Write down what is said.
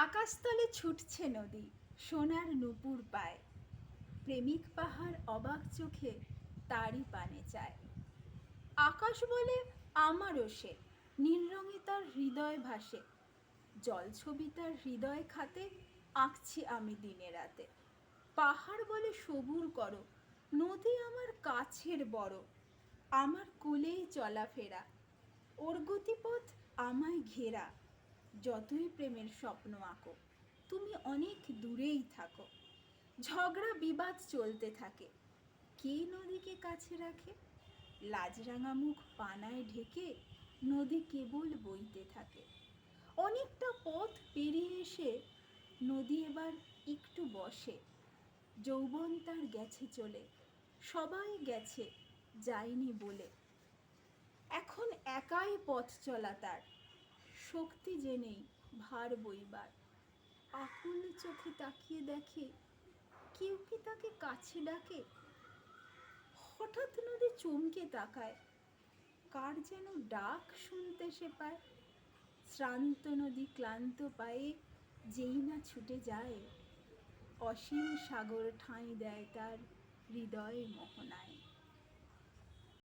আকাশতলে ছুটছে নদী, সোনার নুপুর পায়। প্রেমিক পাহাড় অবাক চোখে তারই পানে চায়। আকাশ বলে আমারও সে, নীল রঙে তার হৃদয় ভাসে। জলছবি তার হৃদয় খাতে, আঁকছি আমি দিনে রাতে। পাহাড় বলে সবুর করো, নদী আমার কাছের বড়। আমার কোলেই চলাফেরা ওর গতিপথ আমায় ঘেরা। যতই প্রেমের স্বপ্ন আঁকো, তুমি অনেক দূরেই থাকো। ঝগড়া বিবাদ চলতে থাকে। কে নদীকে কাছে রাখে? লাজরাঙা মুখ পানায় ঢেকে নদী কেবল বইতে থাকে। অনেকটা পথ পেরিয়ে এসে নদী এবার একটু বসে। যৌবন তার গেছে চলে, সবাই গেছে যায়নি বলে। এখন একাই পথ চলা তার। শক্তি জেনেই ভার বইবার। আকুল চোখে তাকিয়ে দেখে, কেউ কি তাকে কাছে ডাকে? হঠাৎ নদী চমকে তাকায়। কার যেন ডাক শুনতে সে পায়। শ্রান্ত নদী ক্লান্ত পায়ে, যেই না ছুটে যায়। অসীম সাগর ঠাঁই দেয় তার হৃদয় মোহনায়।